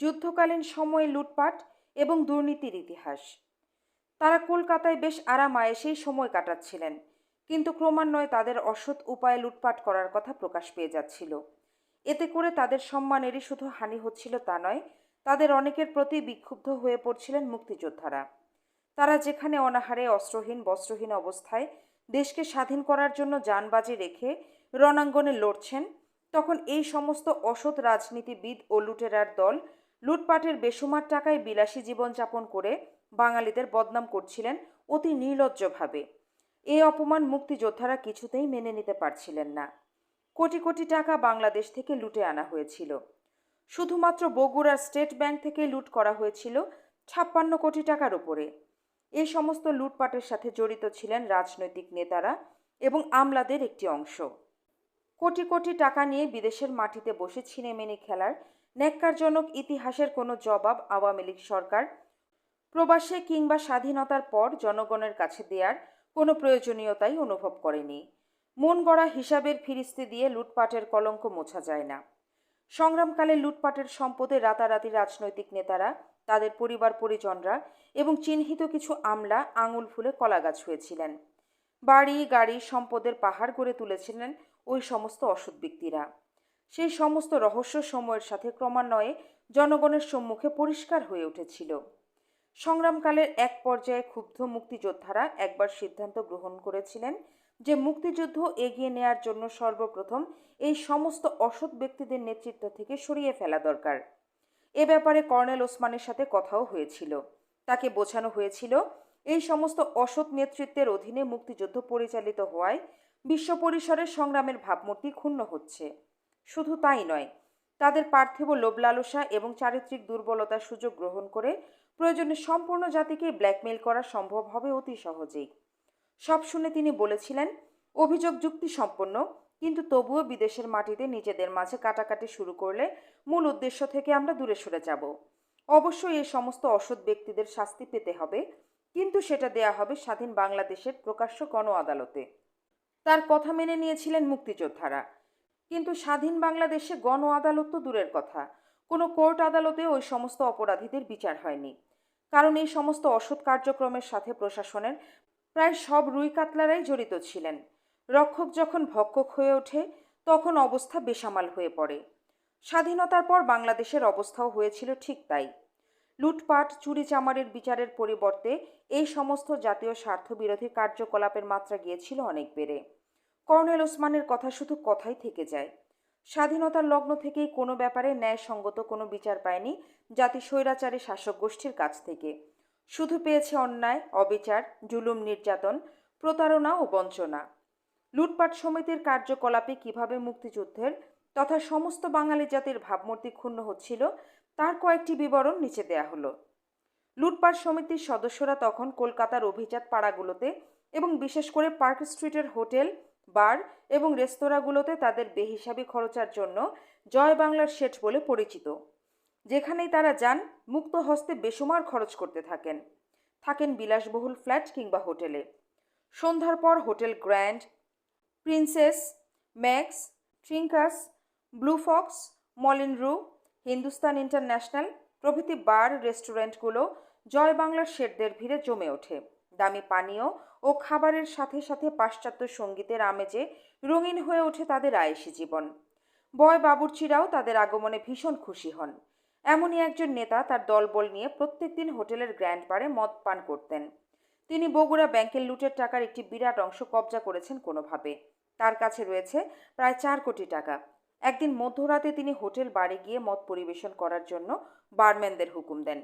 যুদ্ধকালীন সময়ে লুটপাট এবং দুর্নীতির ইতিহাস। তারা কলকাতায় বেশ আরামায়েশেই সময় কাটাচ্ছিলেন, কিন্তু ক্রমান্বয়ে তাদের অসৎ উপায়ে লুটপাট করার কথা প্রকাশ পেয়ে যাচ্ছিল। এতে করে তাদের সম্মানেরই শুধু হানি হচ্ছিল তা নয়, তাদের অনেকের প্রতি বিক্ষুব্ধ হয়ে পড়ছিলেন মুক্তিযোদ্ধারা। তারা যেখানে অনাহারে, অস্ত্রহীন, বস্ত্রহীন অবস্থায় দেশকে স্বাধীন করার জন্য যানবাজি রেখে রণাঙ্গনে লড়ছেন, তখন এই সমস্ত অসৎ রাজনীতিবিদ ও লুটেরার দল লুটপাটের বেসুমার টাকায় বিলাসী জীবনযাপন করে বাঙালিদের বদনাম করছিলেন অতি নির্লজ্জভাবে। এই অপমান মুক্তিযোদ্ধারা কিছুতেই মেনে নিতে পারছিলেন না। কোটি কোটি টাকা বাংলাদেশ থেকে লুটে আনা হয়েছিল। শুধুমাত্র বগুড়ার স্টেট ব্যাংক থেকে লুট করা হয়েছিল ছাপ্পান্ন কোটি টাকার উপরে। এ সমস্ত লুটপাটের সাথে জড়িত ছিলেন রাজনৈতিক নেতারা এবং আমলাদের একটি অংশ। কোটি কোটি টাকা নিয়ে বিদেশের মাটিতে বসে ছিনেমেনি খেলার ন্যাক্কারজনক ইতিহাসের কোনো জবাব আওয়ামী লীগ সরকার প্রবাসে কিংবা স্বাধীনতার পর জনগণের কাছে দেওয়ার কোনো প্রয়োজনীয়তাই অনুভব করেনি। মন গড়া হিসাবের ফিরিস্তি দিয়ে লুটপাটের কলঙ্ক মোছা যায় না। সংগ্রামকালে লুটপাটের সম্পদে রাতারাতি রাজনৈতিক নেতারা, তাদের পরিবার পরিজনরা এবং চিহ্নিত কিছু আমলা আঙুল ফুলে কলাগাছ হয়েছিলেন। বাড়ি, গাড়ি, সম্পদের পাহাড় গড়ে তুলেছিলেন ওই সমস্ত অসৎ ব্যক্তিরা। সেই সমস্ত রহস্য সময়ের সাথে ক্রমান্বয়ে জনগণের সম্মুখে পরিষ্কার হয়ে উঠেছিল। সংগ্রামকালের এক পর্যায়ে ক্ষুব্ধ মুক্তিযোদ্ধারা একবার সিদ্ধান্ত গ্রহণ করেছিলেন যে মুক্তিযুদ্ধ এগিয়ে নেয়ার জন্য সর্বপ্রথম এই সমস্ত অসৎ ব্যক্তিদের নেতৃত্ব থেকে সরিয়ে ফেলা দরকার। এ ব্যাপারে কর্নেল ওসমানের সাথে কথাও হয়েছিল। তাকে বোঝানো হয়েছিল, এই সমস্ত অসৎ নেতৃত্বের অধীনে মুক্তিযুদ্ধ পরিচালিত হওয়ায় বিশ্ব পরিসরের সংগ্রামের ভাবমূর্তি ক্ষুণ্ণ হচ্ছে। শুধু তাই নয়, তাদের পার্থিব লোভ লালসা এবং চারিত্রিক দুর্বলতার সুযোগ গ্রহণ করে প্রয়োজনে সম্পূর্ণ জাতিকে ব্ল্যাকমেইল করা সম্ভব হবে অতি সহজেই। সব শুনে তিনি বলেছিলেন, অভিযোগ যুক্তি সম্পন্ন কিন্তু তবুও বিদেশের মাটিতে নিজেদের মাঝে কাটাকাটি শুরু করলে মূল উদ্দেশ্য থেকে আমরা দূরে সরে যাব। অবশ্যই এই সমস্ত অসৎ ব্যক্তিদের শাস্তি পেতে হবে, কিন্তু সেটা দেয়া হবে স্বাধীন বাংলাদেশের প্রকাশ্য গণ আদালতে তার কথা মেনে নিয়েছিলেন মুক্তিযোদ্ধারা। কিন্তু স্বাধীন বাংলাদেশে গণ আদালত তো দূরের কথা। কোনো কোর্ট আদালতে ওই সমস্ত অপরাধীদের বিচার হয়নি। কারণ এই সমস্ত অসৎ কার্যক্রমের সাথে প্রশাসনের প্রায় সব রুই কাতলারাই জড়িত ছিলেন। রক্ষক যখন ভক্ষক হয়ে ওঠে, তখন অবস্থা বেসামাল হয়ে পড়ে। স্বাধীনতার পর বাংলাদেশের অবস্থাও হয়েছিল ঠিক তাই। লুটপাট চুরি চামারের বিচারের পরিবর্তে এই সমস্ত জাতীয় স্বার্থবিরোধী কার্যকলাপের মাত্রা গিয়েছিল অনেক বেড়ে। কর্নেল ওসমানের কথা শুধু কথাই থেকে যায়। স্বাধীনতার লগ্ন থেকেই কোনো ব্যাপারে ন্যায়সঙ্গত কোনো বিচার পায়নি জাতি স্বৈরাচারী শাসক গোষ্ঠীর কাছ থেকে। শুধু পেয়েছে অন্যায়, অবিচার, জুলুম, নির্যাতন, প্রতারণা ও বঞ্চনা। লুটপাট সমিতির কার্যকলাপে কীভাবে মুক্তিযুদ্ধের তথা সমস্ত বাঙালি জাতির ভাবমূর্তি ক্ষুণ্ণ হচ্ছিল, তার কয়েকটি বিবরণ নিচে দেয়া হলো। লুটপাট সমিতির সদস্যরা তখন কলকাতার অভিজাত পাড়াগুলোতে এবং বিশেষ করে পার্ক স্ট্রিটের হোটেল বার এবং রেস্তোরাঁগুলোতে তাদের বেহিসাবি খরচার জন্য জয় বাংলার শেঠ বলে পরিচিত, যেখানেই তারা যান মুক্ত হস্তে বেসুমার খরচ করতে থাকেন। থাকেন বিলাসবহুল ফ্ল্যাট কিংবা হোটেলে। সন্ধ্যার পর hotel Grand, Princess, Max, Trincas, Blue Fox, Moulin Rouge, Hindustan international প্রভৃতি বার, রেস্টুরেন্টগুলো জয় বাংলার শেঠদের ভিড়ে জমে ওঠে। দামি পানীয় ও খাবারের সাথে সাথে পাশ্চাত্য সঙ্গীতের আমেজে রঙিন হয়ে ওঠে তাদের আয়েসি জীবন। বয় বাবুর্চিরাও তাদের আগমনে ভীষণ খুশি হন। এমনই একজন নেতা তার দলবল নিয়ে প্রত্যেকদিন হোটেলের গ্র্যান্ড বারে মদ পান করতেন। তিনি বগুড়া ব্যাংকের লুটের টাকার একটি বিরাট অংশ কবজা করেছেন কোনোভাবে। তার কাছে রয়েছে প্রায় চার কোটি টাকা। একদিন মধ্যরাতে তিনি হোটেল বাড়ি গিয়ে মদ পরিবেশন করার জন্য বারম্যানদের হুকুম দেন।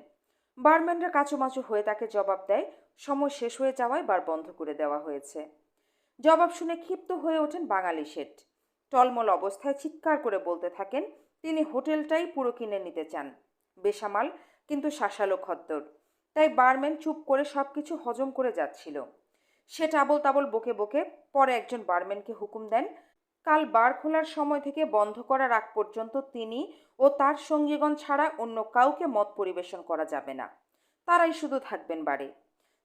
বারম্যানরা কাচুমাচু হয়ে তাকে জবাব দেয়। সময় শেষ হয়ে যাওয়ায় বার বন্ধ করে দেওয়া হয়েছে। জবাব শুনে ক্ষিপ্ত হয়ে ওঠেন বাঙালি শেঠ। টলমল অবস্থায় চিৎকার করে বলতে থাকেন, তিনি হোটেলটাই পুরো কিনে নিতে চান। বেসামাল, কিন্তু শাসালো খদ্দর। তাই বারম্যান চুপ করে সব কিছু হজম করে যাচ্ছিল। সে টাবল তাবল বকে বকে পরে একজন বারম্যানকে হুকুম দেন কাল বার খোলার সময় থেকে বন্ধ করার আগ পর্যন্ত তিনি ও তার সঙ্গীগণ ছাড়া অন্য কাউকে মত পরিবেশন করা যাবে না। তারাই শুধু থাকবেন বাড়ি।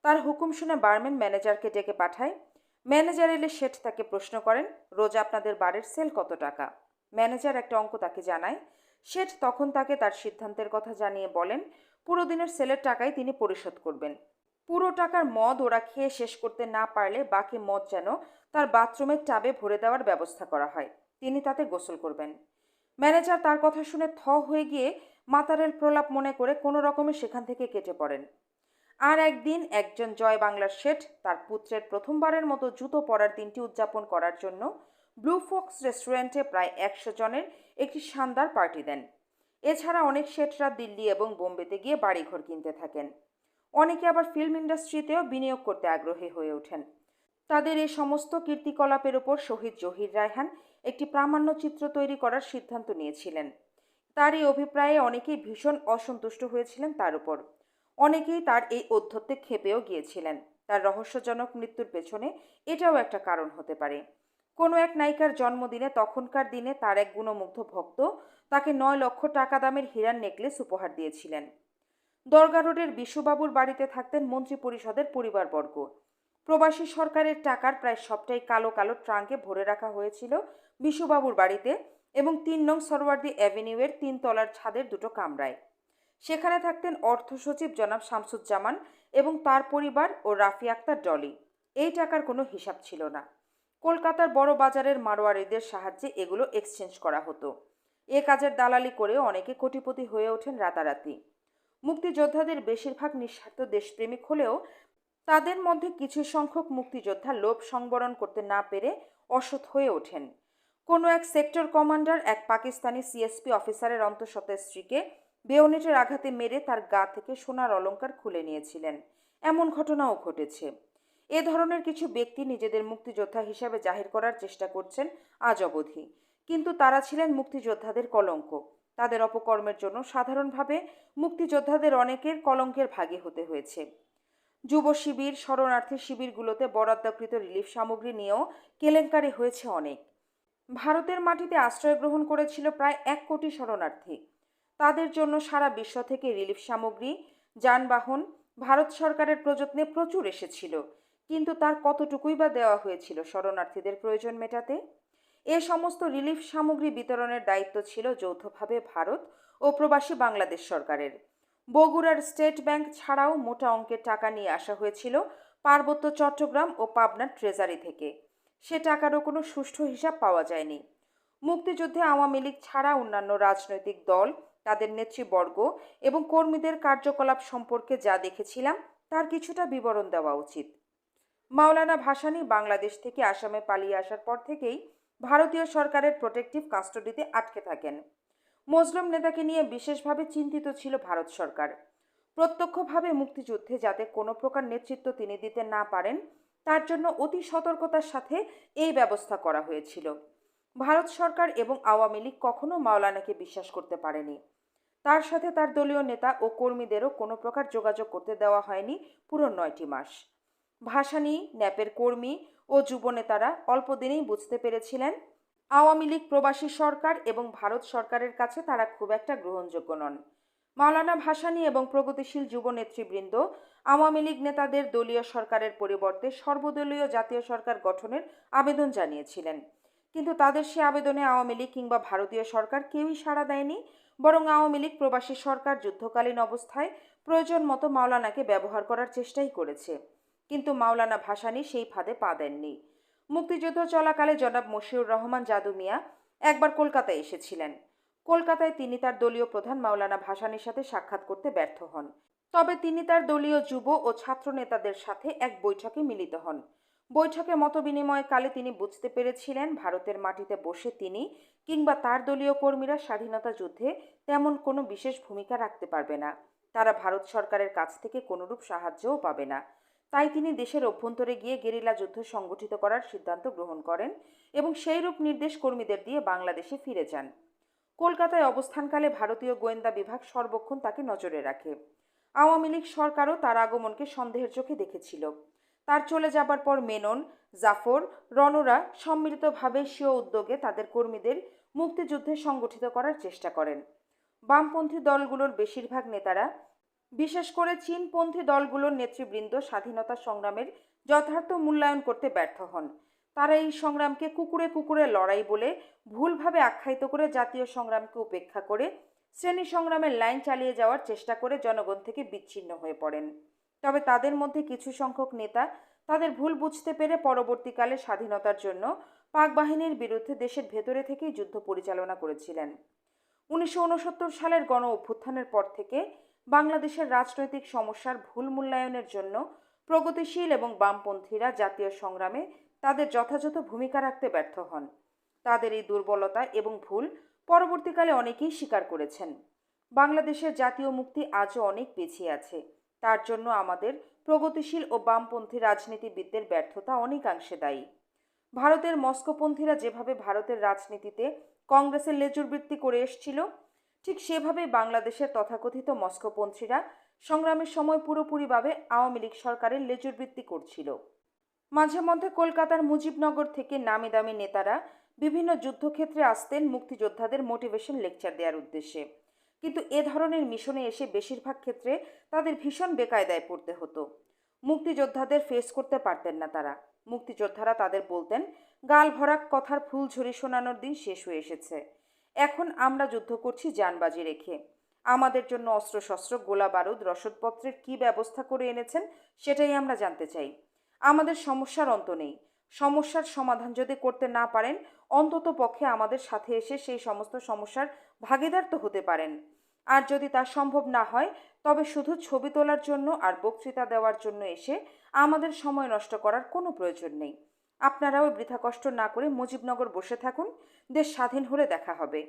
তার হুকুম শুনে বারম্যান ম্যানেজারকে ডেকে পাঠায়। ম্যানেজার এলে শেঠ তাকে প্রশ্ন করেন, রোজ আপনাদের বাড়ির সেল কত টাকা? ম্যানেজার একটা অঙ্ক তাকে জানায়। শেঠ তখন তাকে তার সিদ্ধান্তের কথা জানিয়ে বলেন, পুরো দিনের সেলের টাকাই তিনি পরিশোধ করবেন। পুরো টাকার মদ ওরা খেয়ে শেষ করতে না পারলে বাকি মদ যেন তার বাথরুমের টাবে ভরে দেওয়ার ব্যবস্থা করা হয়। তিনি তাতে গোসল করবেন। ম্যানেজার তার কথা শুনে থ হয়ে গিয়ে মাতারের প্রলাপ মনে করে কোনো রকমে সেখান থেকে কেটে পড়েন। আর একদিন একজন জয় বাংলার শেঠ তার পুত্রের প্রথমবারের মতো জুতো পরার দিনটি উদযাপন করার জন্য ব্লু ফক্স রেস্টুরেন্টে প্রায় একশো জনের একটি শানদার পার্টি দেন। এছাড়া অনেক শেঠরা দিল্লি এবং বোম্বেতে গিয়ে বাড়িঘর কিনতে থাকেন। অনেকে আবার ফিল্ম ইন্ডাস্ট্রিতেও বিনিয়োগ করতে আগ্রহী হয়ে ওঠেন। তাদের এই সমস্ত কীর্তিকলাপের ওপর শহীদ জহির রায়হান একটি প্রামাণ্য চিত্র তৈরি করার সিদ্ধান্ত নিয়েছিলেন। তার এই অভিপ্রায়ে অনেকেই ভীষণ অসন্তুষ্ট হয়েছিলেন তার উপর। অনেকেই তার এই অধ্যত্বে ক্ষেপেও গিয়েছিলেন। তার রহস্যজনক মৃত্যুর পেছনে এটাও একটা কারণ হতে পারে। কোনো এক নায়িকার জন্মদিনে তখনকার দিনে তার এক গুণমুগ্ধ ভক্ত তাকে নয় লক্ষ টাকা দামের হীরার নেকলেস উপহার দিয়েছিলেন। দরগা রোডের বিশুবাবুর বাড়িতে থাকতেন মন্ত্রী পরিষদের পরিবারবর্গ। প্রবাসী সরকারের টাকার প্রায় সবটাই কালো কালো ট্রাঙ্কে ভরে রাখা হয়েছিল বিশুবাবুর বাড়িতে এবং তিন নং সরওয়ার্দি অ্যাভিনিউয়ের তিনতলার ছাদের দুটো কামরায়। সেখানে থাকতেন অর্থ সচিব জনাব শামসুজ্জামান এবং তার পরিবার ও রাফি আক্তার ডলি। এই টাকার কোনো হিসাব ছিল না। কলকাতার বড় বাজারের মারোয়ারিদের সাহায্যে এগুলো এক্সচেঞ্জ করা হতো। এ কাজের দালালি করেও অনেকে কোটিপতি হয়ে ওঠেন রাতারাতি। মুক্তিযোদ্ধাদের বেশিরভাগ নিঃস্বার্থ দেশপ্রেমিক হলেও তাদের মধ্যে কিছু সংখ্যক মুক্তিযোদ্ধা লোভ সংবরণ করতে না পেরে অসৎ হয়ে ওঠেন। কোনো এক সেক্টর কমান্ডার এক পাকিস্তানি সিএসপি অফিসারের অন্তঃসত্ত্বা স্ত্রীকে বেয়নেটের আঘাতে মেরে তার গা থেকে সোনার অলঙ্কার খুলে নিয়েছিলেন। এমন ঘটনাও ঘটেছে। এ ধরনের কিছু ব্যক্তি নিজেদের মুক্তিযোদ্ধা হিসাবে জাহির করার চেষ্টা করছেন আজ অবধি। কিন্তু তারা ছিলেন মুক্তিযোদ্ধাদের কলঙ্ক। তাদের অপকর্মের জন্য সাধারণভাবে মুক্তিযোদ্ধাদের অনেকের কলঙ্কের ভাগে হতে হয়েছে। যুব শিবির, শরণার্থী শিবিরগুলোতে বরাদ্দকৃত রিলিফ সামগ্রী নিয়েও কেলেঙ্কারি হয়েছে অনেক। ভারতের মাটিতে আশ্রয় গ্রহণ করেছিল প্রায় এক কোটি শরণার্থী। তাদের জন্য সারা বিশ্ব থেকে রিলিফ সামগ্রী, যানবাহন, ভারত সরকারের প্রযত্নে প্রচুর এসেছিল। কিন্তু তার কতটুকুই বা দেওয়া হয়েছিল শরণার্থীদের প্রয়োজন মেটাতে? এ সমস্ত রিলিফ সামগ্রী বিতরণের দায়িত্ব ছিল যৌথভাবে ভারত ও প্রবাসী বাংলাদেশ সরকারের। বগুড়ার স্টেট ব্যাংক ছাড়াও মোটা অঙ্কের টাকা নিয়ে আসা হয়েছিল পার্বত্য চট্টগ্রাম ও পাবনার ট্রেজারি থেকে। সে টাকারও কোনো সুষ্ঠু হিসাব পাওয়া যায়নি। মুক্তিযুদ্ধে আওয়ামী লীগ ছাড়া অন্যান্য রাজনৈতিক দল, তাদের নেতৃবর্গ এবং কর্মীদের কার্যকলাপ সম্পর্কে যা দেখেছিলাম, তার কিছুটা বিবরণ দেওয়া উচিত। মাওলানা ভাসানী বাংলাদেশ থেকে আসামে পালিয়ে আসার পর থেকেই ভারতীয় সরকারের প্রোটেক্টিভ কাস্টডিতে আটকে থাকেন। মজলুম নেতাকে নিয়ে বিশেষভাবে চিন্তিত ছিল ভারত সরকার। প্রত্যক্ষভাবে মুক্তিযুদ্ধে যাতে কোনো প্রকার নেতৃত্ব তিনি দিতে না পারেন, তার জন্য অতি সতর্কতার সাথে এই ব্যবস্থা করা হয়েছিল। ভারত সরকার এবং আওয়ামী লীগ কখনো মাওলানাকে বিশ্বাস করতে পারেনি। তার সাথে তার দলীয় নেতা ও কর্মীদেরও কোনো প্রকার যোগাযোগ করতে দেওয়া হয়নি পুরো নয়টি মাস। ভাসানী, ন্যাপের কর্মী ও যুবনেতারা অল্প দিনেই বুঝতে পেরেছিলেন, আওয়ামী লীগ প্রবাসী সরকার এবং ভারত সরকারের কাছে তারা খুব একটা গ্রহণযোগ্য নন। মাওলানা ভাসানী এবং প্রগতিশীল যুব নেতৃবৃন্দ আওয়ামী লীগ নেতাদের দলীয় সরকারের পরিবর্তে সর্বদলীয় জাতীয় সরকার গঠনের আবেদন জানিয়েছিলেন। কিন্তু তাদের সে আবেদনে আওয়ামী লীগ কিংবা ভারতীয় সরকার কেউই সাড়া দেয়নি, বরং আওয়ামী লীগ প্রবাসী সরকার যুদ্ধকালীন অবস্থায় প্রয়োজন মতো মাওলানাকে ব্যবহার করার চেষ্টাই করেছে। কিন্তু মাওলানা ভাসানি সেই ফাঁদে পা দেননি। মুক্তিযুদ্ধ চলাকালে জনাব মশিউর রহমান জাদু মিয়া একবার কলকাতায় এসেছিলেন। কলকাতায় তিনি তার দলীয় প্রধান মাওলানা ভাসানির সাথে সাক্ষাৎ করতে ব্যর্থ হন। তবে তিনি তার দলীয় যুব ও ছাত্র নেতাদের সাথে এক বৈঠকে মিলিত হন। বৈঠকে মতবিনিময়কালে তিনি বুঝতে পেরেছিলেন, ভারতের মাটিতে বসে তিনি কিংবা তার দলীয় কর্মীরা স্বাধীনতা যুদ্ধে তেমন কোনো বিশেষ ভূমিকা রাখতে পারবে না। তারা ভারত সরকারের কাছ থেকে কোনোরূপ সাহায্যও পাবে না। তাই তিনি দেশের অভ্যন্তরে গিয়ে গেরিলা যুদ্ধ সংগঠিত করার সিদ্ধান্ত গ্রহণ করেন এবং সেই রূপ নির্দেশ কর্মীদের দিয়ে বাংলাদেশে ফিরে যান। কলকাতায় অবস্থানকালে ভারতীয় গোয়েন্দা বিভাগ সর্বক্ষণ তাকে নজরে রাখে। আওয়ামী লীগ সরকারও তার আগমনকে সন্দেহের চোখে দেখেছিল। তার চলে যাবার পর মেনন, জাফর রনরা সম্মিলিতভাবে স্বীয় উদ্যোগে তাদের কর্মীদের মুক্তিযুদ্ধে সংগঠিত করার চেষ্টা করেন। বামপন্থী দলগুলোর বেশিরভাগ নেতারা বিশেষ করে চীনপন্থী দলগুলোর নেতৃবৃন্দ স্বাধীনতা সংগ্রামের যথার্থ মূল্যায়ন করতে ব্যর্থ হন। তারা এই সংগ্রামকে কুকুরে কুকুরে লড়াই বলে ভুলভাবে আখ্যায়িত করে জাতীয় সংগ্রামকে উপেক্ষা করে শ্রেণি সংগ্রামের লাইন চালিয়ে যাওয়ার চেষ্টা করে জনগণ থেকে বিচ্ছিন্ন হয়ে পড়েন। তবে তাদের মধ্যে কিছু সংখ্যক নেতা তাদের ভুল বুঝতে পেরে পরবর্তীকালে স্বাধীনতার জন্য পাক বাহিনীর বিরুদ্ধে দেশের ভেতরে থেকেই যুদ্ধ পরিচালনা করেছিলেন। উনিশশো উনসত্তর সালের গণ অভ্যুত্থানের পর থেকে বাংলাদেশের রাজনৈতিক সমস্যার ভুল মূল্যায়নের জন্য প্রগতিশীল এবং বামপন্থীরা জাতীয় সংগ্রামে তাদের যথাযথ ভূমিকা রাখতে ব্যর্থ হন। তাদের এই দুর্বলতা এবং ভুল পরবর্তীকালে অনেকেই স্বীকার করেছেন। বাংলাদেশের জাতীয় মুক্তি আজও অনেক পিছিয়ে আছে। তার জন্য আমাদের প্রগতিশীল ও বামপন্থী রাজনীতিবিদদের ব্যর্থতা অনেকাংশে দায়ী। ভারতের মস্কোপন্থীরা যেভাবে ভারতের রাজনীতিতে কংগ্রেসের লেজুরবৃত্তি করে এসছিল ঠিক সেভাবেই বাংলাদেশের তথাকথিত মস্কোপন্থীরা সংগ্রামের সময় পুরোপুরিভাবে আওয়ামী লীগ সরকারের লেজুরবৃত্তি করছিল। মাঝে মধ্যে কলকাতার মুজিবনগর থেকে নামি দামি নেতারা বিভিন্ন যুদ্ধক্ষেত্রে আসতেন মুক্তিযোদ্ধাদের মোটিভেশন লেকচার দেওয়ার উদ্দেশ্যে। কিন্তু এ ধরনের মিশনে এসে বেশিরভাগ ক্ষেত্রে তাদের ভীষণ বেকায়দায় পড়তে হতো। মুক্তিযোদ্ধাদের ফেস করতে পারতেন না তারা। মুক্তিযোদ্ধারা তাদের বলতেন, গাল ভরা কথার ফুলঝুরি শোনানোর দিন শেষ হয়ে এসেছে। এখন আমরা যুদ্ধ করছি যানবাজি রেখে। আমাদের জন্য অস্ত্রশস্ত্র, গোলা বারুদ, রসদপত্রের কী ব্যবস্থা করে এনেছেন সেটাই আমরা জানতে চাই। আমাদের সমস্যার অন্ত নেই। সমস্যার সমাধান যদি করতে না পারেন, অন্তত পক্ষে আমাদের সাথে এসে সেই সমস্ত সমস্যার ভাগিদার তো হতে পারেন। আর যদি তা সম্ভব না হয়, তবে শুধু ছবি তোলার জন্য আর বক্তৃতা দেওয়ার জন্য এসে আমাদের সময় নষ্ট করার কোনো প্রয়োজন নেই। আপনারাও বৃথা কষ্ট না করে মুজিবনগর বসে থাকুন, দেশ স্বাধীন হলে দেখা হবে।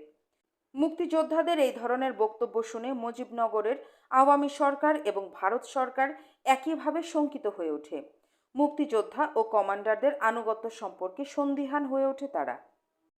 মুক্তিযোদ্ধাদের এই ধরনের বক্তব্য শুনে মুজিবনগরের আওয়ামী সরকার এবং ভারত সরকার একইভাবে শঙ্কিত হয়ে ওঠে। মুক্তিযোদ্ধা ও কমান্ডারদের আনুগত্য সম্পর্কে সন্দিহান হয়ে ওঠে তারা।